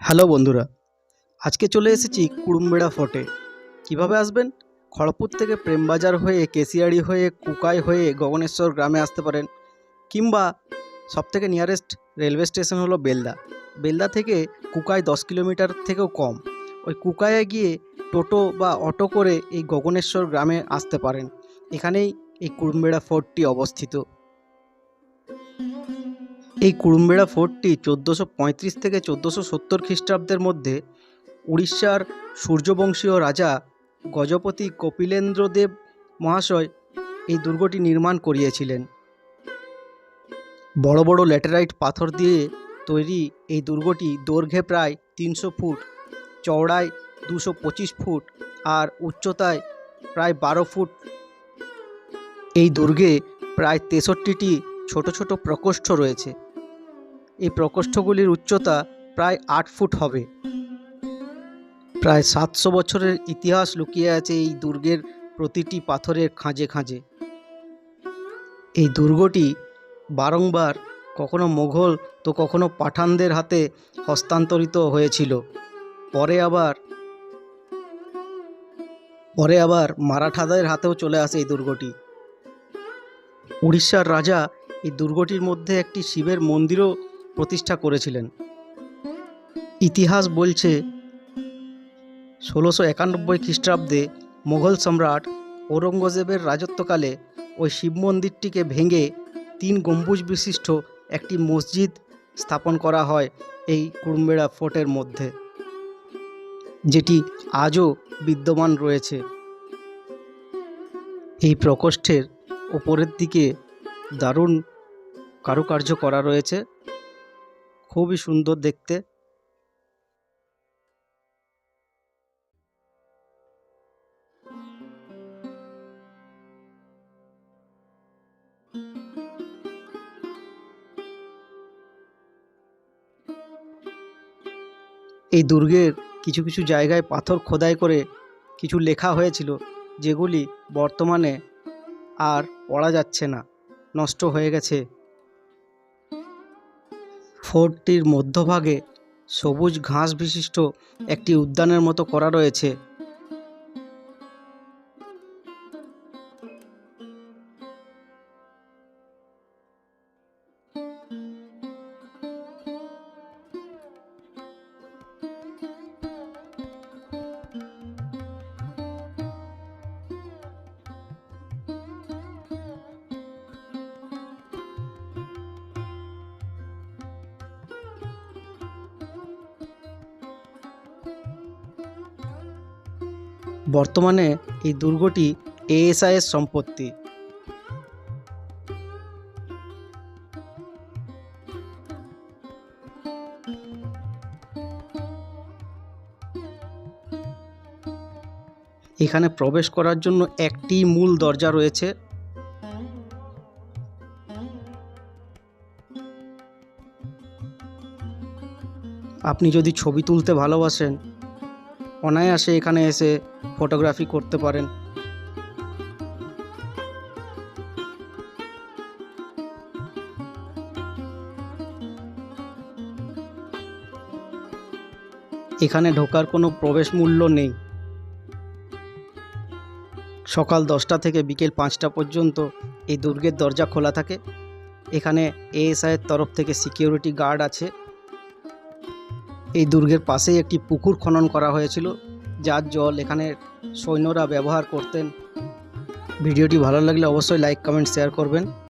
Hello বন্ধুরা, আজকে চলে এসেছি কুড়ুমবেড়া ফোর্টে। কীভাবে আসবেন? খড়পুর থেকে প্রেমবাজার হয়ে কেশিয়াড়ি হয়ে, কুকাই হয়ে গগনেশ্বর গ্রামে আসতে পারেন, কিংবা সবথেকে নিয়ারেস্ট রেলওয়ে স্টেশন হলো বেলদা। বেলদা থেকে কুকাই দশ কিলোমিটার থেকেও কম। ওই কুকায়ে গিয়ে টোটো বা অটো করে এই গগনেশ্বর গ্রামে আসতে পারেন। এখানেই এই কুড়ুমবেড়া ফোর্টটি অবস্থিত। এই কুড়ুমবেড়া ফোর্টটি চোদ্দোশো পঁয়ত্রিশ থেকে চোদ্দোশো সত্তর খ্রিস্টাব্দের মধ্যে উড়িষ্যার সূর্যবংশীয় রাজা গজপতি কপিলেন্দ্রদেব মহাশয় এই দুর্গটি নির্মাণ করিয়েছিলেন। বড় বড় ল্যাটেরাইট পাথর দিয়ে তৈরি এই দুর্গটি দৈর্ঘ্যে প্রায় তিনশো ফুট, চওড়ায় দুশো পঁচিশ ফুট আর উচ্চতায় প্রায় বারো ফুট। এই দুর্গে প্রায় তেষট্টিটি ছোট ছোট প্রকোষ্ঠ রয়েছে। এই প্রকোষ্ঠগুলির উচ্চতা প্রায় আট ফুট হবে। প্রায় সাতশো বছরের ইতিহাস লুকিয়ে আছে এই দুর্গের প্রতিটি পাথরের খাঁজে খাঁজে। এই দুর্গটি বারংবার কখনো মোঘল তো কখনো পাঠানদের হাতে হস্তান্তরিত হয়েছিল। পরে আবার পরে আবার মারাঠাদের হাতেও চলে আসে এই দুর্গটি। উড়িষ্যার রাজা এই দুর্গটির মধ্যে একটি শিবের মন্দিরও প্রতিষ্ঠা করেছিলেন। ইতিহাস বলছে, ষোলোশো একানব্বই খ্রিস্টাব্দে মোগল সম্রাট ঔরঙ্গজেবের রাজত্বকালে ওই শিব মন্দিরটিকে ভেঙে তিন গম্বুজ বিশিষ্ট একটি মসজিদ স্থাপন করা হয় এই কুড়ুম্বেড়া ফোর্টের মধ্যে, যেটি আজও বিদ্যমান রয়েছে। এই প্রকোষ্ঠের ওপরের দিকে দারুণ কারুকার্য করা রয়েছে। খুবই সুন্দর দেখতে। এই দুর্গের কিছু কিছু জায়গায় পাথর খোদাই করে কিছু লেখা হয়েছিল, যেগুলি বর্তমানে আর পড়া যাচ্ছে না, নষ্ট হয়ে গেছে। ফোর্টটির মধ্যভাগে সবুজ ঘাস বিশিষ্ট একটি উদ্যানের মতো করা রয়েছে। বর্তমানে এই দুর্গটি এএসআইয়ের সম্পত্তি। এখানে প্রবেশ করার জন্য একটি মূল দরজা রয়েছে। আপনি যদি ছবি তুলতে ভালোবাসেন অনায়াসে এখানে এসে ফটোগ্রাফি করতে পারেন। এখানে ঢোকার কোনো প্রবেশ মূল্য নেই। সকাল দশটা থেকে বিকেল পাঁচটা পর্যন্ত এই দুর্গের দরজা খোলা থাকে। এখানে এএসআইয়ের তরফ থেকে সিকিউরিটি গার্ড আছে। এই দুর্গের পাশেই একটি পুকুর খনন করা হয়েছিল, যার জল এখানে সৈন্যরা ব্যবহার করতেন। ভিডিওটি ভালো লাগলে অবশ্যই লাইক কমেন্ট শেয়ার করবেন।